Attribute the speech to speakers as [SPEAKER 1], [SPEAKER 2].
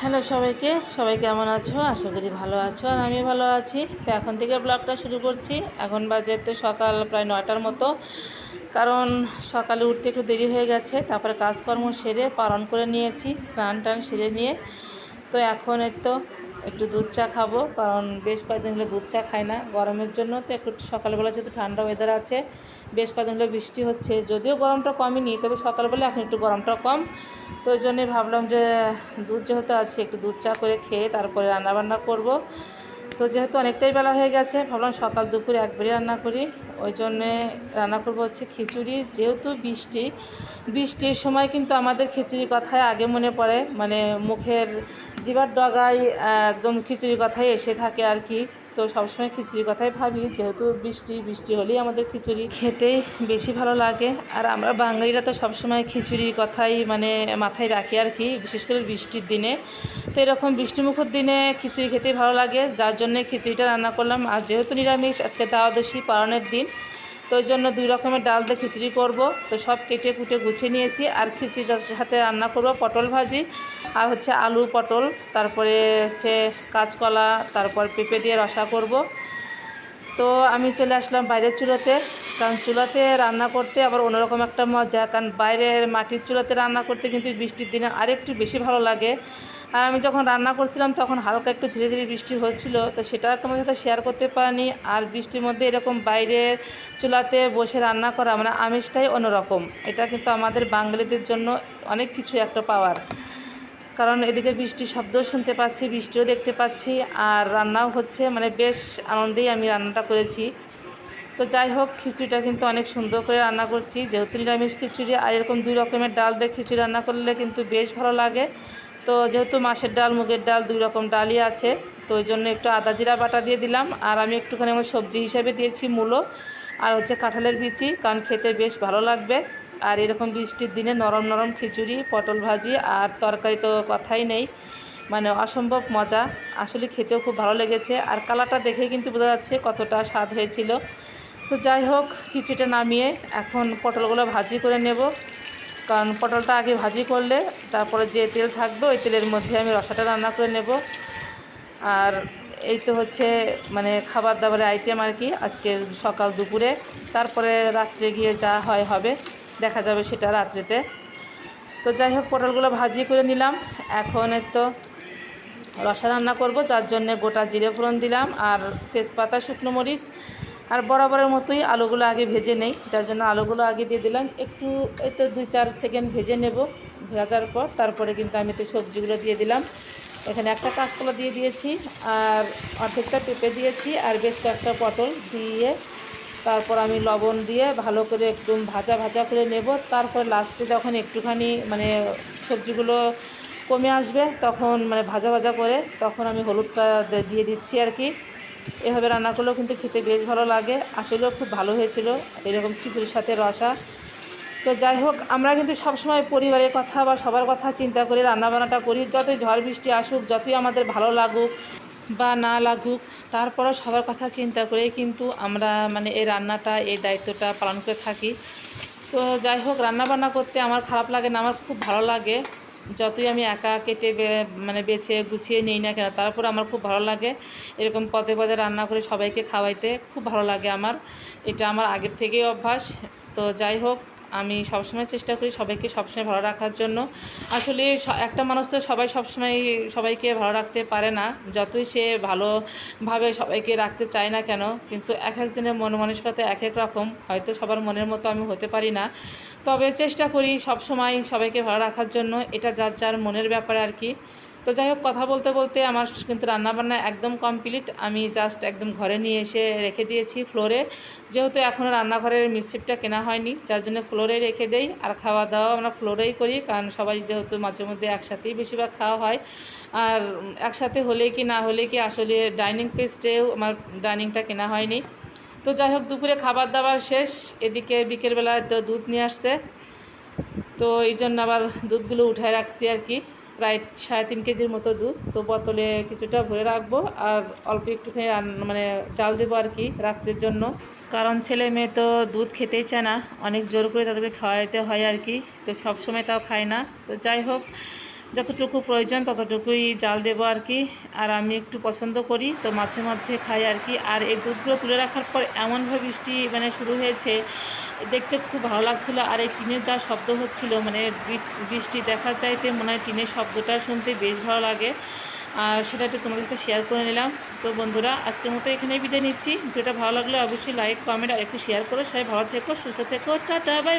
[SPEAKER 1] Hello সবাইকে, সবাই কেমন আছো? আশা করি ভালো আছো আর আমি ভালো আছি। তো এখন থেকে ব্লগটা শুরু করছি। এখন বাজে তো সকাল প্রায় নয়টার মতো। কারণ সকালে উঠতে একটু দেরি হয়ে গেছে, তারপরে কাজকর্ম সেরে পালন করে নিয়েছি স্নান টান সেরে নিয়ে। তো এখন তো একটু দুধ চা খাব, কারণ বেশ কয়েকদিন হলে দুধ চা খাই না। গরমের জন্য তো একটু সকালবেলা যেহেতু ঠান্ডা ওয়েদার আছে, বেশ কয়েকদিন হলে বৃষ্টি হচ্ছে। যদিও গরমটা কমেনি, তবে সকালবেলা এখন একটু গরমটা কম। তো ওই জন্যই ভাবলাম যে দুধ যেহেতু আছে, একটু দুধ চা করে খেয়ে তারপরে রান্নাবান্না করব। তো যেহেতু অনেকটাই বেলা হয়ে গেছে, ভাবলাম সকাল দুপুরে একবারই রান্না করি। ওই জন্যে রান্না করব হচ্ছে খিচুড়ি। যেহেতু বৃষ্টি, বৃষ্টির সময় কিন্তু আমাদের খিচুড়ি কথায় আগে মনে পড়ে। মানে মুখের জিবার ডগায় একদম খিচুড়ির কথাই এসে থাকে আর কি। তো সবসময় খিচুড়ির কথাই ভাবি, যেহেতু বৃষ্টি বৃষ্টি হলেই আমাদের খিচুড়ি। খেতেই বেশি ভালো লাগে। আর আমরা বাঙালিরা তো সবসময় খিচুড়ির কথাই মানে মাথায় রাখি আর কি, বিশেষ করে বৃষ্টির দিনে। তো এরকম বৃষ্টিমুখর দিনে খিচুড়ি খেতেই ভালো লাগে। যার জন্য খিচুড়িটা রান্না করলাম। আর যেহেতু নিরামিষ, আজকে দ্বাদশী পালনের দিন তো ওই জন্য দুই রকমের ডাল দিয়ে খিচুড়ি করব। তো সব কেটে কুটে গুছিয়ে নিয়েছি। আর খিচুড়ির সাথে রান্না করব পটল ভাজি আর হচ্ছে আলু পটল, তারপরে হচ্ছে কাঁচকলা, তারপর পেঁপে দিয়ে রসা করব। তো আমি চলে আসলাম বাইরের চুলাতে। কারণ চুলাতে রান্না করতে আবার অন্যরকম একটা মজা। কারণ বাইরের মাটির চুলাতে রান্না করতে কিন্তু বৃষ্টির দিনে আরেকটু বেশি ভালো লাগে। আর আমি যখন রান্না করছিলাম, তখন হালকা একটু ঝিরে ঝিরে বৃষ্টি হচ্ছিল। তো সেটা তোমাদের সাথে শেয়ার করতে পারিনি। আর বৃষ্টির মধ্যে এরকম বাইরের চুলাতে বসে রান্না করা মানে আমিষটাই অন্যরকম। এটা কিন্তু আমাদের বাঙালিদের জন্য অনেক কিছু একটা পাওয়ার। কারণ এদিকে বৃষ্টির শব্দও শুনতে পাচ্ছি, বৃষ্টিও দেখতে পাচ্ছি, আর রান্নাও হচ্ছে। মানে বেশ আনন্দেই আমি রান্নাটা করেছি। তো যাই হোক, খিচুড়িটা কিন্তু অনেক সুন্দর করে রান্না করছি। যেহেতু নিরামিষ খিচুড়ি, আর এরকম দুই রকমের ডাল দিয়ে খিচুড়ি রান্না করলে কিন্তু বেশ ভালো লাগে। তো যেহেতু মাছের ডাল, মুগের ডাল দুই রকম ডালই আছে, তো ওই জন্য একটু আদা জিরা বাটা দিয়ে দিলাম। আর আমি একটুখানি আমার সবজি হিসাবে দিয়েছি মূলো আর হচ্ছে কাঁঠালের বিচি, কারণ খেতে বেশ ভালো লাগবে। আর এরকম বৃষ্টির দিনে নরম নরম খিচুড়ি, পটল ভাজি আর তরকারি তো কথাই নেই মানে অসম্ভব মজা। আসলে খেতেও খুব ভালো লেগেছে আর কালারটা দেখে কিন্তু বোঝা যাচ্ছে কতটা স্বাদ হয়েছিল। তো যাই হোক, কিছুটা নামিয়ে এখন পটলগুলো ভাজি করে নেব। কারণ পটলটা আগে ভাজি করলে তারপরে যে তেল থাকবে ওই তেলের মধ্যে আমি রসাটা রান্না করে নেব। আর এই তো হচ্ছে মানে খাবার দাবারের আইটেম আর কি, আজকে সকাল দুপুরে, তারপরে রাত্রে গিয়ে যা হয় হবে, দেখা যাবে সেটা রাত্রেতে। তো যাই হোক, পটলগুলো ভাজি করে নিলাম। এখন তো রসা রান্না করব, যার জন্য গোটা জিরে ফোড়ন দিলাম আর তেজপাতা, শুকনো মরিচ আর বরাবরের মতোই আলুগুলো আগে ভেজে নেই, যার জন্য আলুগুলো আগে দিয়ে দিলাম। একটু এই তো দুই চার সেকেন্ড ভেজে নেব ভাজার পর, তারপরে কিন্তু আমি তো সবজিগুলো দিয়ে দিলাম। এখানে একটা কাঁচকলা দিয়ে দিয়েছি, আর অর্ধেকটা পেঁপে দিয়েছি, আর বেশ কয়েকটা পটল দিয়ে তারপর আমি লবণ দিয়ে ভালো করে একটু ভাজা ভাজা করে নেব। তারপর লাস্টে যখন একটুখানি মানে সবজিগুলো কমে আসবে তখন মানে ভাজা ভাজা করে তখন আমি হলুদটা দিয়ে দিচ্ছি আর কি। এভাবে রান্না করলেও কিন্তু খেতে বেশ ভালো লাগে। আসলেও খুব ভালো হয়েছিল এরকম খিচুড়ির সাথে রসা। তো যাই হোক, আমরা কিন্তু সবসময় পরিবারের কথা বা সবার কথা চিন্তা করে রান্নাবান্নাটা করি। যতই ঝড় বৃষ্টি আসুক, যতই আমাদের ভালো লাগুক বা না লাগুক, তারপরও সবার কথা চিন্তা করে কিন্তু আমরা মানে এই রান্নাটা, এই দায়িত্বটা পালন করে থাকি। তো যাই হোক, রান্নাবান্না করতে আমার খারাপ লাগে না, আমার খুব ভালো লাগে। যতই আমি একা কেটে মানে বেছে গুছিয়ে নিই না কেন, তারপর আমার খুব ভালো লাগে এরকম পদে পদে রান্না করে সবাইকে খাওয়াইতে, খুব ভালো লাগে আমার। এটা আমার আগের থেকেই অভ্যাস। তো যাই হোক, আমি সবসময় চেষ্টা করি সবাইকে সবসময় ভালো রাখার জন্য। আসলে একটা মানুষ তো সবাই সবসময় সবাইকে ভালো রাখতে পারে না। যতই সে ভালোভাবে সবাইকে রাখতে চায় না কেন, কিন্তু এক একজনের মন মানসিকতা এক এক রকম। হয়তো সবার মনের মতো আমি হতে পারি না। তবে চেষ্টা করি সব সময় সবাইকে ভালো রাখার জন্য। এটা যার যার মনের ব্যাপারে আর কি। তো যাই হোক, কথা বলতে বলতে আমার কিন্তু রান্নাবান্না একদম কমপ্লিট। আমি জাস্ট একদম ঘরে নিয়ে এসে রেখে দিয়েছি ফ্লোরে যেহেতু এখনও রান্নাঘরের মিক্সিপটা কেনা হয়নি, যার জন্য ফ্লোরে রেখে দেই। আর খাওয়া দাওয়া আমরা ফ্লোরেই করি, কারণ সবাই যেহেতু মাঝে মধ্যে একসাথেই বেশিরভাগ খাওয়া হয়। আর একসাথে হলে কি না হলে কি আসলে ডাইনিং পেস্টেও আমার ডাইনিংটা কেনা হয়নি। তো যাই হোক, দুপুরে খাবার দাবার শেষ। এদিকে বিকেলবেলায় তো দুধ নিয়ে আসছে। তো এই জন্য আবার দুধগুলো উঠায় রাখছি আর কি। প্রায় সাড়ে তিন কেজির মতো দুধ। তো বোতলে কিছুটা ভরে রাখব আর অল্প একটুখানি মানে জাল দেবো আর কি রাত্রের জন্য। কারণ ছেলে মেয়ে তো দুধ খেতেই চায় না। অনেক জোর করে তাদেরকে খাওয়াইতে হয় আর কি। তো সব সময় তাও খায় না। তো যাই হোক যতটুকু প্রয়োজন ততটুকুই জাল দেবো আর কি। আর আমি একটু পছন্দ করি, তো মাঝে মধ্যে খাই আর কি। আর এই দুধগুলো তুলে রাখার পর এমনভাবে বৃষ্টি মানে শুরু হয়েছে, দেখতে খুব ভালো লাগছিল। আর এই টিনের যা শব্দ হচ্ছিল মানে বৃষ্টি দেখার চাইতে মনে হয় টিনের শব্দটা শুনতে বেশ ভালো লাগে। আর সেটা একটু তোমাদের সাথে শেয়ার করে নিলাম। তো বন্ধুরা, আজকের মতো এখানেই বিদায় নিচ্ছি। ভিডিওটা ভালো লাগলে অবশ্যই লাইক কমেন্ট আর একটু শেয়ার করো। সবাই ভালো থেকো, সুস্থ থেকো। Tata bye